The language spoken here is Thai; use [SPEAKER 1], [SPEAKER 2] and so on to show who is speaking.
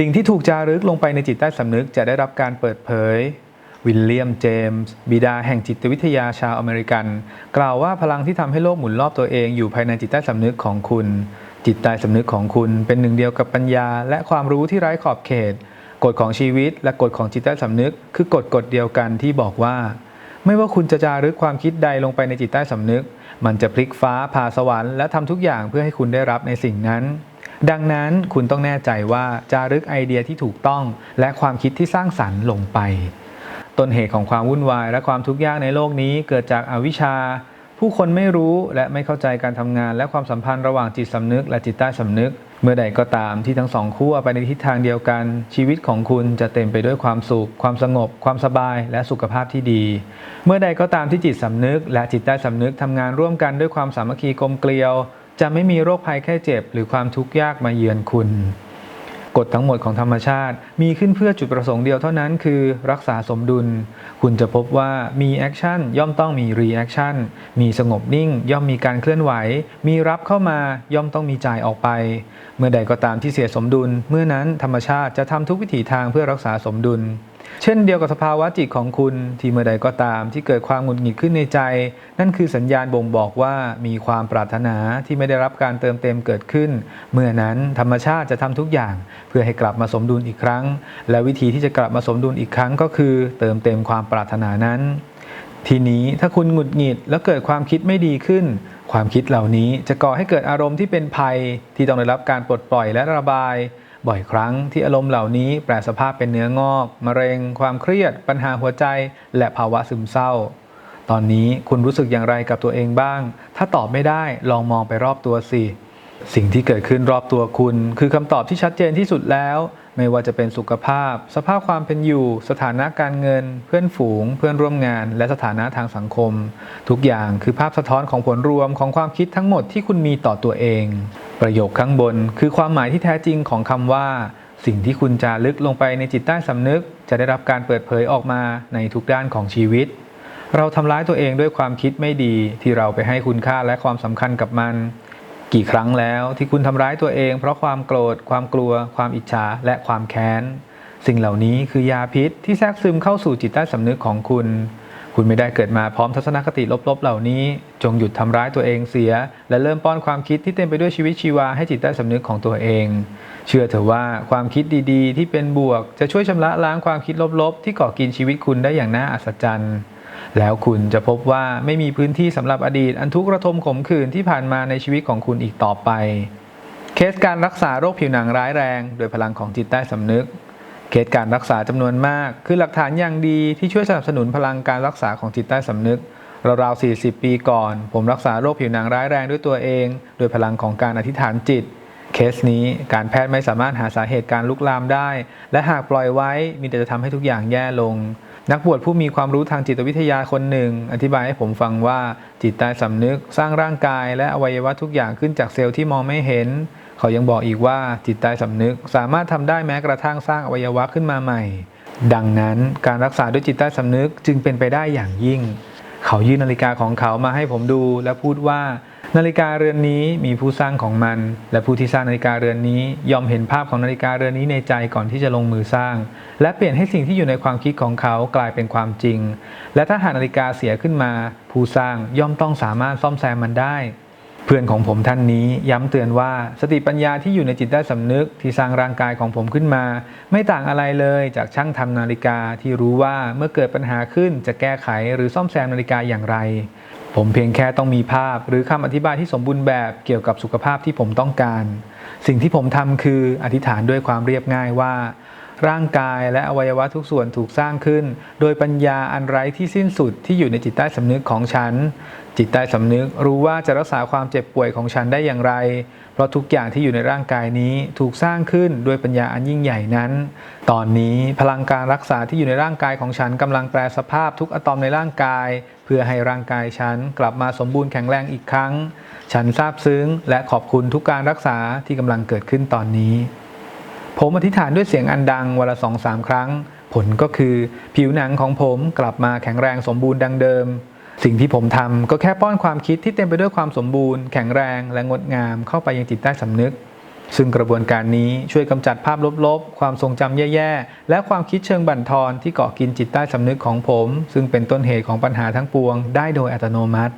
[SPEAKER 1] สิ่งที่ถูกจารึกลงไปในจิตใต้สำนึกจะได้รับการเปิดเผย วิลเลียมเจมส์บิดาแห่งจิตวิทยาชาวอเมริกัน กล่าวว่าพลังที่ทำให้โลกหมุนรอบตัวเองอยู่ภายในจิตใต้สำนึกของคุณ จิตใต้สำนึกของคุณเป็นหนึ่งเดียวกับปัญญา และความรู้ที่ไร้ขอบเขต กฎของชีวิตและกฎของจิตใต้สำนึก คือกฎกฎเดียวกันที่บอกว่า ไม่ว่าคุณจะจารึกความคิดใดลงไปในจิตใต้สำนึก มันจะพลิกฟ้าผ่าสวรรค์และทำทุกอย่างเพื่อให้คุณได้รับในสิ่งนั้น ดังนั้นคุณต้องแน่ใจว่าจารึกไอเดียที่ถูกต้อง และความคิดที่สร้างสรรค์ลงไป ต้นเหตุของความวุ่นวายและความทุกข์ยากในโลกนี้เกิดจากอาวิชชา ผู้คนไม่รู้และไม่เข้าใจการทำงาน และความสัมพันธ์ระหว่างจิตสำนึก และจิตใต้สำนึก เมื่อใดก็ตามที่ทั้งสองขั้วไปในทิศทางเดียวกัน ชีวิตของคุณจะเต็มไปด้วยความสุข ความสงบ ความสบาย และสุขภาพที่ดี เมื่อใดก็ตามที่จิตสำนึก และจิตใต้สำนึกทำงานร่วมกันด้วยความสามัคคีกลมเกลียว จะไม่มีโรคภัยแค่เจ็บ หรือความทุกข์ยากมาเยือนคุณ กฎทั้งหมดของธรรมชาติ มีขึ้นเพื่อจุดประสงค์เดียวเท่านั้นคือรักษาสมดุล คุณจะพบว่ามีแอคชั่นย่อมต้องมีรีแอคชั่น มีสงบนิ่ง ย่อมมีการเคลื่อนไหว มีรับเข้ามาย่อมต้องมีจ่ายออกไป เมื่อใดก็ตามที่เสียสมดุล เมื่อนั้นธรรมชาติจะทำทุกวิถีทางเพื่อรักษาสมดุล เช่นเดียวกับสภาวะจิตของคุณที่เมื่อใดก็ตามที่เกิดความหงุดหงิดขึ้นในใจ นั่นคือสัญญาณบ่งบอกว่ามีความปรารถนาที่ไม่ได้รับการเติมเต็มเกิดขึ้น เมื่อนั้นธรรมชาติจะทำทุกอย่าง เพื่อให้กลับมาสมดุลอีกครั้ง และวิธีที่จะกลับมาสมดุลอีกครั้งก็คือ เติมเต็มความปรารถนานั้น ทีนี้ถ้าคุณหงุดหงิดแล้วเกิดความคิดไม่ดีขึ้น ความคิดเหล่านี้จะก่อให้เกิดอารมณ์ที่เป็นภัยที่ต้องได้รับการปลดปล่อยและระบาย บ่อยครั้งที่อารมณ์เหล่านี้แปลสภาพเป็นเนื้องอก มะเร็ง ความเครียด ปัญหาหัวใจ และภาวะซึมเศร้า ตอนนี้คุณรู้สึกอย่างไรกับตัวเองบ้าง ถ้าตอบไม่ได้ลองมองไปรอบตัวสิ สิ่งที่เกิดขึ้นรอบตัวคุณ คือคำตอบที่ชัดเจนที่สุดแล้ว ไม่ว่าจะเป็นสุขภาพ สภาพความเป็นอยู่ สถานะการเงิน เพื่อนฝูง เพื่อนร่วมงาน และสถานะทางสังคม ทุกอย่างคือภาพสะท้อนของผลรวมของความคิดทั้งหมดที่คุณมีต่อตัวเอง ประโยคข้างบน คือความหมายที่แท้จริงของคำว่า สิ่งที่คุณจารึกลงไปในจิตใต้สำนึก จะได้รับการเปิดเผยออกมาในทุกด้านของชีวิตเราทำร้ายตัวเองด้วยความคิดไม่ดีที่เราไปให้คุณค่าและความสำคัญกับมัน กี่ครั้งแล้วที่คุณทำร้ายตัวเอง เพราะความโกรธ ความกลัว ความอิจฉา และความแค้น สิ่งเหล่านี้คือยาพิษที่แทรกซึมเข้าสู่จิตใต้สำนึกของคุณ คุณไม่ได้เกิดมาพร้อมทัศนคติลบๆ เหล่านี้ จงหยุดทำร้ายตัวเองเสีย และเริ่มป้อนความคิดที่เต็มไปด้วยชีวิตชีวาให้จิตใต้สำนึกของตัวเอง เชื่อเถอะว่าความคิดดีๆ ที่เป็นบวก จะช่วยชำระล้างความคิดลบๆ ที่ก่อกินชีวิตคุณได้อย่างน่าอัศจรรย์ แล้วคุณจะพบว่าไม่มีพื้นที่สำหรับอดีตอันทุกข์ระทมขมขื่นที่ผ่านมาในชีวิตของคุณอีกต่อไป เคสการรักษาโรคผิวหนังร้ายแรง โดยพลังของจิตใต้สำนึก เคสการรักษาจำนวนมาก คือหลักฐานอย่างดีที่ช่วยสนับสนุนพลังการรักษาของจิตใต้สำนึกราวๆ40 ปีก่อน ผมรักษาโรคผิวหนังร้ายแรงด้วยตัวเอง โดยพลังของการอธิษฐานจิต เคสนี้การแพทย์ไม่สามารถหาสาเหตุการลุกลามได้ และหากปล่อยไว้มีแต่จะทำให้ทุกอย่างแย่ลง นักบวชผู้มีความรู้ทางจิตวิทยาคนหนึ่ง อธิบายให้ผมฟังว่าจิตใต้สำนึกสร้างร่างกาย และอวัยวะทุกอย่างขึ้นจากเซลล์ที่มองไม่เห็น เขายังบอกอีกว่าจิตใต้สำนึกสามารถทำได้แม้กระทั่งสร้างอวัยวะขึ้นมาใหม่ ดังนั้นการรักษาด้วยจิตใต้สำนึกจึงเป็นไปได้อย่างยิ่ง เขายื่นนาฬิกาของเขามาให้ผมดูและพูดว่า นาฬิกาเรือนนี้มีผู้สร้างของมัน และผู้ที่สร้างนาฬิกาเรือนนี้ยอมเห็นภาพของนาฬิกาเรือนนี้ในใจก่อนที่จะลงมือสร้าง และเปลี่ยนให้สิ่งที่อยู่ในความคิดของเขากลายเป็นความจริง และถ้าหากนาฬิกาเสียขึ้นมา ผู้สร้างย่อมต้องสามารถซ่อมแซมมันได้ เพื่อนของผมท่านนี้ย้ำเตือนว่าสติปัญญาที่อยู่ในจิตใต้สำนึกที่สร้างร่างกายของผมขึ้นมา ไม่ต่างอะไรเลยจากช่างทำนาฬิกาที่รู้ว่าเมื่อเกิดปัญหาขึ้นจะแก้ไขหรือซ่อมแซมนาฬิกาอย่างไร ผมเพียงแค่ต้องมีภาพหรือคำอธิบายที่สมบูรณ์แบบเกี่ยวกับสุขภาพที่ผมต้องการ สิ่งที่ผมทำคืออธิษฐานด้วยความเรียบง่ายว่า ร่างกายและอวัยวะทุกส่วนถูกสร้างขึ้น โดยปัญญาอันไร้ที่สิ้นสุดที่อยู่ในจิตใต้สำนึกของฉัน จิตใต้สำนึกรู้ว่าจะรักษาความเจ็บป่วยของฉันได้อย่างไร เพราะทุกอย่างที่อยู่ในร่างกายนี้ถูกสร้างขึ้นด้วยปัญญาอันยิ่งใหญ่นั้น ตอนนี้พลังการรักษาที่อยู่ในร่างกายของฉันกำลังแปลสภาพทุกอะตอมในร่างกาย เพื่อให้ร่างกายฉันกลับมาสมบูรณ์แข็งแรงอีกครั้ง ฉันซาบซึ้ง และขอบคุณทุกการรักษาที่กำลังเกิดขึ้นตอนนี้ ผมอธิษฐานด้วยเสียงอันดังวันละสองสามครั้ง ผลก็คือผิวหนังของผมกลับมาแข็งแรงสมบูรณ์ดังเดิม สิ่งที่ผมทำก็แค่ป้อนความคิดที่เต็มไปด้วยความสมบูรณ์แข็งแรงและงดงามเข้าไปยังจิตใต้สำนึก ซึ่งกระบวนการนี้ช่วยกำจัดภาพลบๆ ความทรงจำแย่ๆ และความคิดเชิงบั่นทอนที่เกาะกินจิตใต้สำนึกของผม ซึ่งเป็นต้นเหตุของปัญหาทั้งปวง ได้โดยอัตโนมัติ